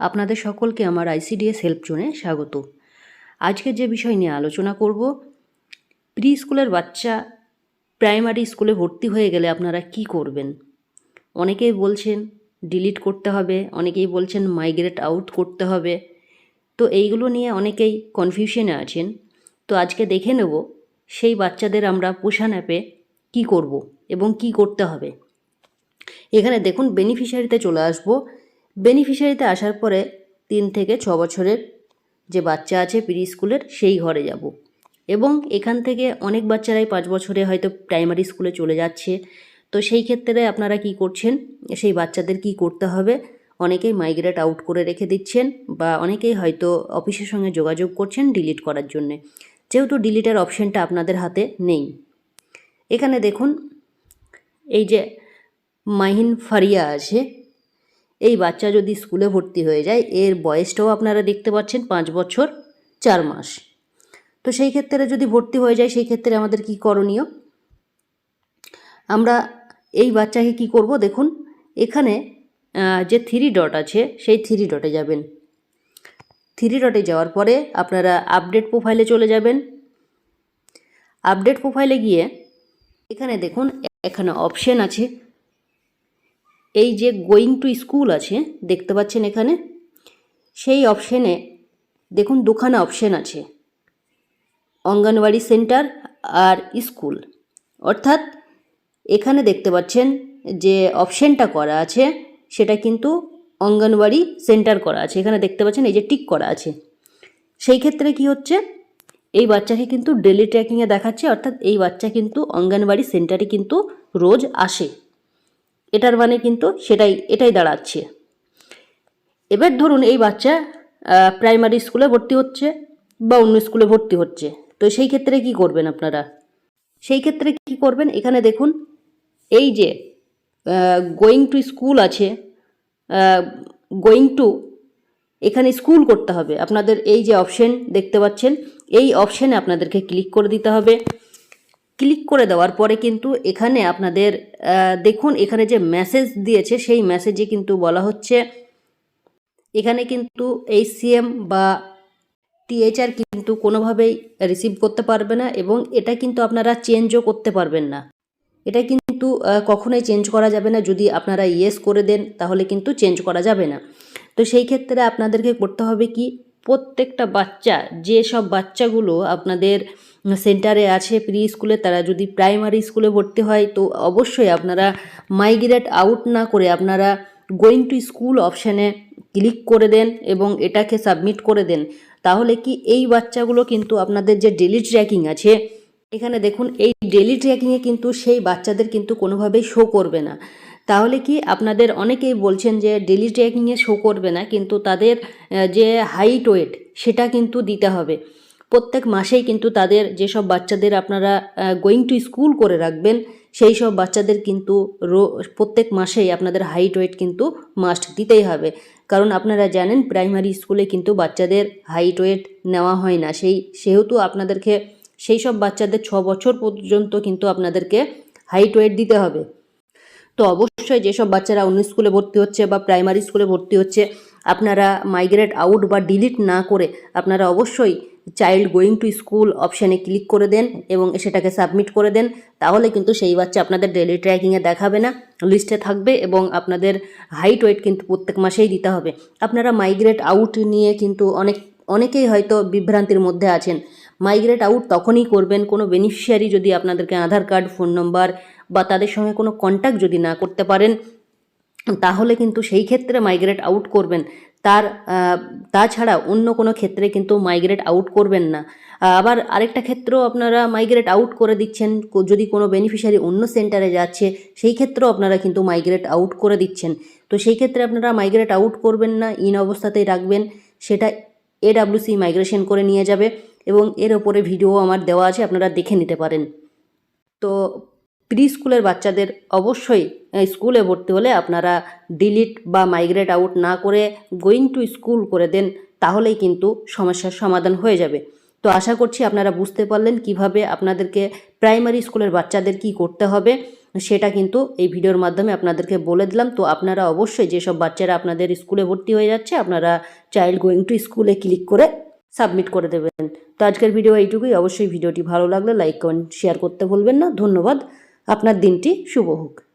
আপনাদের সকলকে আমার আইসিডিএস হেল্প জোনে স্বাগত। আজকে যে বিষয় নিয়ে আলোচনা করব প্রি স্কুলের বাচ্চা প্রাইমারি স্কুলে ভর্তি হয়ে গেলে আপনারা কি করবেন? অনেকেই বলছেন ডিলিট করতে হবে, অনেকেই বলছেন মাইগ্রেট আউট করতে হবে। তো এইগুলো নিয়ে অনেকেই কনফিউশনে আছেন। তো আজকে দেখে নেব সেই বাচ্চাদের আমরা পোষান অ্যাপে কী করব এবং কি করতে হবে। এখানে দেখুন, বেনিফিশিয়ারিতে চলে আসব। বেনিফিশিয়ারিতে আসার পরে তিন থেকে ছ বছরের যে বাচ্চা আছে প্রি স্কুলের সেই ঘরে যাব। এবং এখান থেকে অনেক বাচ্চারাই পাঁচ বছরে হয়তো প্রাইমারি স্কুলে চলে যাচ্ছে। তো সেই ক্ষেত্রে আপনারা কি করছেন? সেই বাচ্চাদের কি করতে হবে? অনেকেই মাইগ্রেট আউট করে রেখে দিচ্ছেন বা অনেকেই হয়তো অফিসের সঙ্গে যোগাযোগ করছেন ডিলিট করার জন্যে। যেহেতু ডিলিটের অপশানটা আপনাদের হাতে নেই। এখানে দেখুন, এই যে মাহিন ফারিয়া আছে এই বাচ্চা যদি স্কুলে ভর্তি হয়ে যায়, এর বয়সটাও আপনারা দেখতে পাচ্ছেন পাঁচ বছর, চার মাস। তো সেই ক্ষেত্রে যদি ভর্তি হয়ে যায়, সেই ক্ষেত্রে আমাদের কি করণীয়? আমরা এই বাচ্চাকে কি করব? দেখুন, এখানে যে থ্রি ডট আছে, সেই থ্রি ডটে যাবেন। থ্রি ডটে যাওয়ার পরে আপনারা আপডেট প্রোফাইলে চলে যাবেন। আপডেট প্রোফাইলে গিয়ে, এখানে দেখুন, এখানে অপশন আছে। এই যে গোয়িং টু স্কুল আছে, দেখতে পাচ্ছেন এখানে? সেই অপশানে দেখুন দুখানা অপশান আছে। অঙ্গনওয়াড়ি সেন্টার আর স্কুল। অর্থাৎ এখানে দেখতে পাচ্ছেন যে অপশানটা করা আছে, সেটা কিন্তু অঙ্গনওয়াড়ি সেন্টার করা আছে। এখানে দেখতে পাচ্ছেন এই যে টিক করা আছে। সেই ক্ষেত্রে কি হচ্ছে? এই বাচ্চাকে কিন্তু ডেলি ট্র্যাকিংয়ে দেখাচ্ছে, অর্থাৎ এই বাচ্চা কিন্তু অঙ্গনওয়াড়ি সেন্টারে কিন্তু রোজ আসে। এটার মানে কিন্তু সেটাই, এটাই দাঁড়াচ্ছে। এবার ধরুন এই বাচ্চা প্রাইমারি স্কুলে ভর্তি হচ্ছে বা অন্য স্কুলে ভর্তি হচ্ছে। তো সেই ক্ষেত্রে কি করবেন আপনারা? সেই ক্ষেত্রে কি করবেন? এখানে দেখুন, এই যে গোয়িং টু স্কুল আছে গোয়িং টু এখানে স্কুল করতে হবে। আপনাদের এই যে অপশন দেখতে পাচ্ছেন, এই অপশানে আপনাদেরকে ক্লিক করে দিতে হবে। ক্লিক করে দেওয়ার পরে কিন্তু এখানে আপনাদের দেখুন এখানে যে মেসেজ দিয়েছে, সেই মেসেজে কিন্তু বলা হচ্ছে, এখানে কিন্তু এই সিএম বা টিএচআর কিন্তু কোনোভাবেই রিসিভ করতে পারবে না এবং এটা কিন্তু আপনারা চেঞ্জও করতে পারবেন না। এটা কিন্তু কখনোই চেঞ্জ করা যাবে না। যদি আপনারা ইয়েস করে দেন, তাহলে কিন্তু চেঞ্জ করা যাবে না। তো সেই ক্ষেত্রে আপনাদেরকে করতে হবে কি প্রত্যেকটা বাচ্চা, যে সব বাচ্চাগুলো আপনাদের সেন্টারে আছে প্রি স্কুলে তারা যদি প্রাইমারি স্কুলে ভর্তি হয়, তো অবশ্যই আপনারা মাইগ্রেট আউট না করে আপনারা গোয়িং টু স্কুল অপশানে ক্লিক করে দেন এবং এটাকে সাবমিট করে দেন। তাহলে কি এই বাচ্চাগুলো কিন্তু আপনাদের যে ডেলি ট্র্যাকিং আছে, এখানে দেখুন, এই ডেলি ট্র্যাকিংয়ে কিন্তু সেই বাচ্চাদের কিন্তু কোনোভাবেই শো করবে না। তাহলে কি আপনাদের অনেকেই বলছেন যে ডেলি ট্র্যাকিংয়ে শো করবে না, কিন্তু তাদের যে হাইট ওয়েট সেটা কিন্তু দিতে হবে। প্রত্যেক মাসেই কিন্তু তাদের যেসব বাচ্চাদের আপনারা গোয়িং টু স্কুল করে রাখবেন, সেই সব বাচ্চাদের কিন্তু রো, প্রত্যেক মাসেই আপনাদের হাইট ওয়েট কিন্তু মাস্ট দিতেই হবে। কারণ আপনারা জানেন প্রাইমারি স্কুলে কিন্তু বাচ্চাদের হাইট ওয়েট নেওয়া হয় না। সেই, সেহেতু আপনাদেরকে, সেই সব বাচ্চাদের ছ বছর পর্যন্ত কিন্তু আপনাদেরকে হাইট ওয়েট দিতে হবে। তো অবশ্যই যেসব বাচ্চারা অন্য স্কুলে ভর্তি হচ্ছে বা প্রাইমারি স্কুলে ভর্তি হচ্ছে, আপনারা মাইগ্রেট আউট বা ডিলিট না করে আপনারা অবশ্যই চাইল্ড গোয়িং টু স্কুল অপশানে ক্লিক করে দেন এবং সেটাকে সাবমিট করে দেন। তাহলে কিন্তু সেই বাচ্চা আপনাদের ডেলি ট্র্যাকিংয়ে দেখাবে না লিস্টে থাকবে এবং আপনাদের হাইট ওয়েট কিন্তু প্রত্যেক মাসেই দিতে হবে। আপনারা মাইগ্রেট আউট নিয়ে কিন্তু অনেক অনেকেই হয়তো বিভ্রান্তির মধ্যে আছেন। মাইগ্রেট আউট তখনই করবেন। কোনো বেনিফিশিয়ারি যদি আপনাদেরকে আধার কার্ড ফোন নম্বর বা তাদের সঙ্গে কোনো কন্ট্যাক্ট যদি না করতে পারেন, তাহলে কিন্তু সেই ক্ষেত্রে মাইগ্রেট আউট করবেন। তার তাছাড়া অন্য কোনো ক্ষেত্রে কিন্তু মাইগ্রেট আউট করবেন না। আবার আরেকটা ক্ষেত্রেও আপনারা মাইগ্রেট আউট করে দিচ্ছেন। যদি কোনো বেনিফিশিয়ারি অন্য সেন্টারে যাচ্ছে, সেই ক্ষেত্রেও আপনারা কিন্তু মাইগ্রেট আউট করে দিচ্ছেন। তো সেই ক্ষেত্রে আপনারা মাইগ্রেট আউট করবেন না ইন অবস্থাতেই রাখবেন। সেটা এডাব্লিউসি মাইগ্রেশন করে নিয়ে যাবে এবং এর ওপরে ভিডিও আমার দেওয়া আছে, আপনারা দেখে নিতে পারেন। তো প্রি স্কুলের বাচ্চাদের অবশ্যই স্কুলে ভর্তি হলে আপনারা ডিলিট বা মাইগ্রেট আউট না করে গোয়িং টু স্কুল করে দেন, তাহলেই কিন্তু সমস্যার সমাধান হয়ে যাবে। তো আশা করছি আপনারা বুঝতে পারলেন কীভাবে আপনাদেরকে প্রাইমারি স্কুলের বাচ্চাদের কি করতে হবে। সেটা কিন্তু এই ভিডিওর মাধ্যমে আপনাদেরকে বলে দিলাম। তো আপনারা অবশ্যই যেসব বাচ্চারা আপনাদের স্কুলে ভর্তি হয়ে যাচ্ছে, আপনারা চাইল্ড গোয়িং টু স্কুলে ক্লিক করে সাবমিট করে দেবেন। তো আজকের ভিডিও এইটুকুই। অবশ্যই ভিডিওটি ভালো লাগলে লাইক কমেন্ট শেয়ার করতে ভুলবেন না। ধন্যবাদ। আপনার দিনটি শুভ হোক।